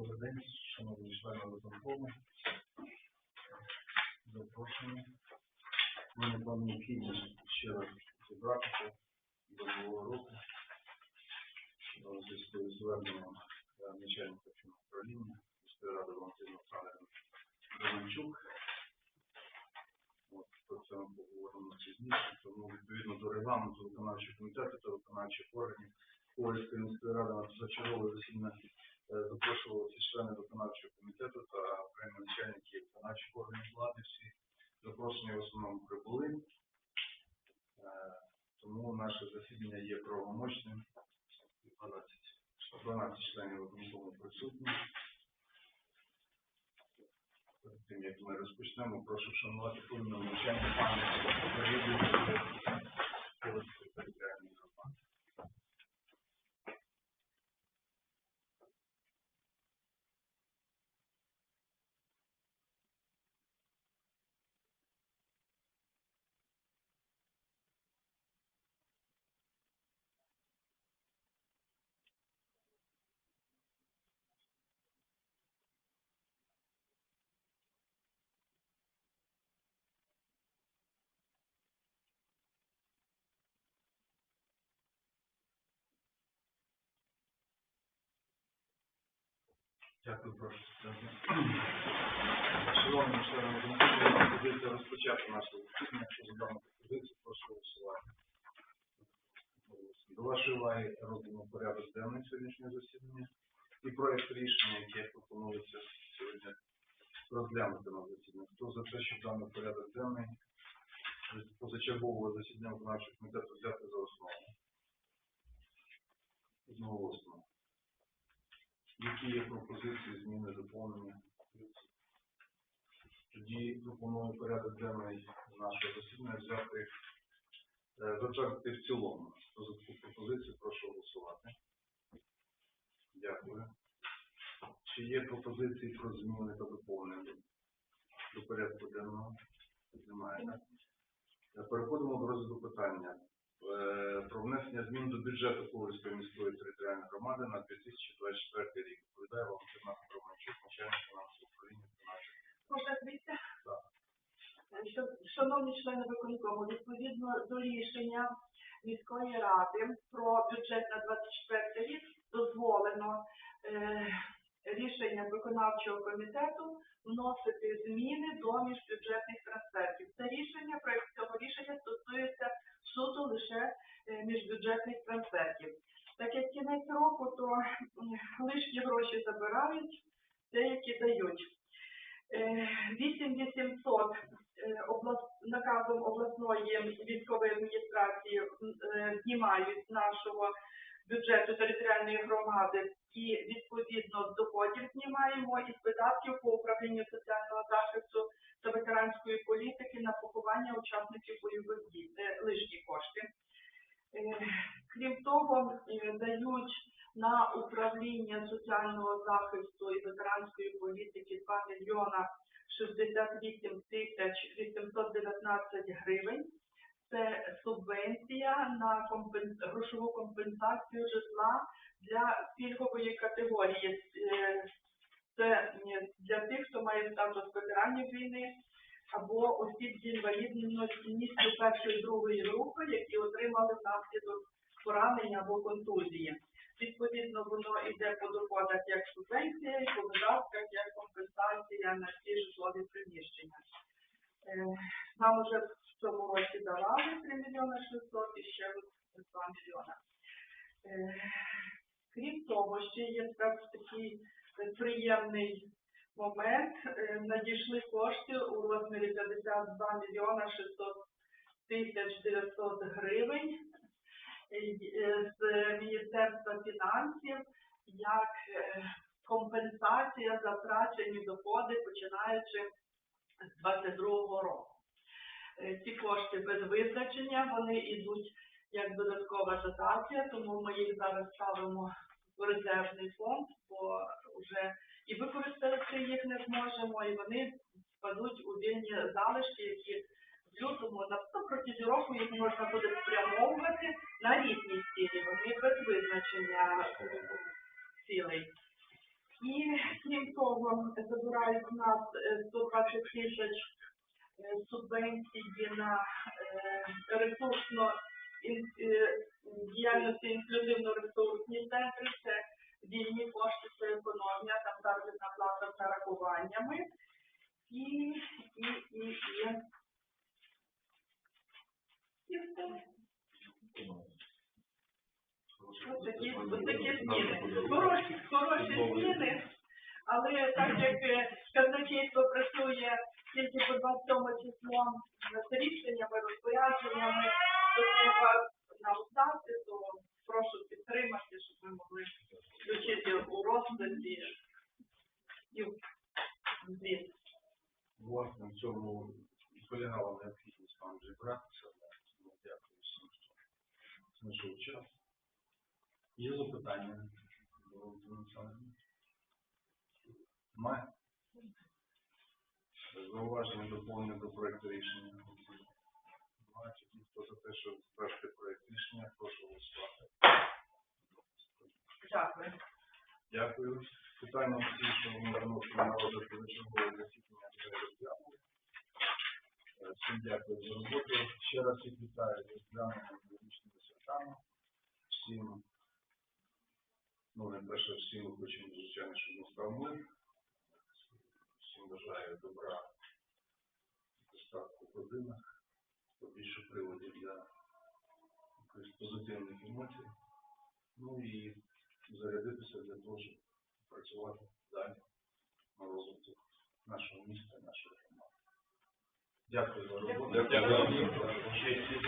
Добрий день, шановні члени виконкому. Запрошені. Ми не вам необхідність ще раз зібратися до нового року. У зв'язку з зверненням е, начальника фінуправління міської ради Валентина Олександрівна Романчук. От, про це ми поговоримо пізніше, тому відповідно до регламенту виконавчого комітету та виконавчих органів Ковальської міської ради на позачергове засідання запрошувалися члени виконавчого комітету та окремі начальники виконавчих органів влади. Всі запрошені в основному прибули. Е, Тому наше засідання є правомочним. 12, 12 членів виконкому присутні. Тим, як ми розпочнемо, прошу вшанувати хвилину навчання пам'яті загиблих Ковальської територіальної громади. Дякую, прошу. Шановні члени пропозиція розпочати наше засідання. Якщо за дану пропозицію, прошу голосувати. До вашої уваги робимо порядок денний сьогоднішнього засідання і проект рішення, яке пропонується сьогодні розглянути на засіданні. Хто за те, щоб даний порядок денний позачергового засідання виконавчого комітету взяти за основу? Одноголосно. Які є пропозиції, зміни, доповнення? Тоді пропоную порядок денний нашого засідання взяти, е, затвердити в цілому. Хто за таку пропозицію, прошу голосувати. Дякую. Чи є пропозиції про зміни та доповнення до- порядку денного? Немає. Е, Переходимо до розгляду питання про внесення змін до бюджету Ковальської міської територіальної громади на 2024 рік. Відповідає Валентина Романчук, начальник фінансового управління виконавчого. Можна звідси? Так. Шановні члени виконкому, відповідно до рішення міської ради про бюджет на 24 рік дозволено е, рішення виконавчого комітету вносити зміни до міжбюджетних трансфертів. Це рішення, проект цього рішення стосується суто лише е, міжбюджетних трансфертів. Так як кінець року, то лишні гроші забирають, деякі дають. Е, 8800 е, наказом обласної військової адміністрації е, знімають нашого бюджету територіальної громади і відповідно доходів знімаємо і з видатків по управлінню соціального захисту та ветеранської політики на поховання учасників бойових дій. Це лишні кошти. Е, Крім того, е, дають на управління соціального захисту і ветеранської політики 2 мільйона 68 тисяч 819 гривень. Це субвенція на компен... грошову компенсацію житла для пільгової категорії. Е, Це для тих, хто має статус ветеранів війни або осіб з інвалідністю першої другої групи, які отримали внаслідок поранення або контузії. Відповідно, воно йде по доходах як субвенція, і по видатках як компенсація на ці житлові приміщення. Е, Нам вже цьому році давали 3 мільйони 600 і ще 2 мільйона. Е, Крім того, ще є так, такий приємний момент. Е, Надійшли кошти у розмірі 52 мільйона 600 тисяч 900 гривень е, з Міністерства фінансів як компенсація за втрачені доходи, починаючи з 22 року. Е, Ці кошти без визначення, вони йдуть як додаткова дотація, тому ми їх зараз ставимо в резервний фонд, бо вже і використати їх не зможемо, і вони впадуть у вільні залишки, які в лютому на ну, протязі року їх можна буде спрямовувати на різні цілі. Вони без визначення е, цілей. І крім того, забирають в нас е, 120 тисяч е, субвенції на е, ресурсно е, діяльності інклюзивно-ресурсні центри. Це вільні кошти, це економія, там заробітна плата з нарахуваннями. І, і, і, і. Ось такі, зміни. Хороші зміни, але так як е, казначейство працює тільки по 27 число з рішеннями, розпорядженнями, то треба нам стати, то прошу підтримати, щоб ми могли включити у розгляді і звіт. Власне, в цьому полягала необхідність нам зібратися. Тому Дякую всім, хто знайшов час. Є запитання? до Олександрівни? Немає? Зауваження доповнення до проекту рішення. Тоді Хто за те, щоб затвердити проект рішення, прошу голосувати. Дякую. Дякую. Питання всі, що ми виносимо на розгляд позачергового засідання, вже розглянули. Всім дякую за роботу. Ще раз всіх вітаю з розгляненням медичними святами. Всім, ну, не перше, всім хочемо, звичайно, щоб настав мир. Всім бажаю добра, достатку в родинах, побільше приводів для якихось позитивних емоцій. Ну і зарядитися для того, щоб працювати далі на розвиток нашого міста нашої громади. Дякую за роботу. Дякую. Всі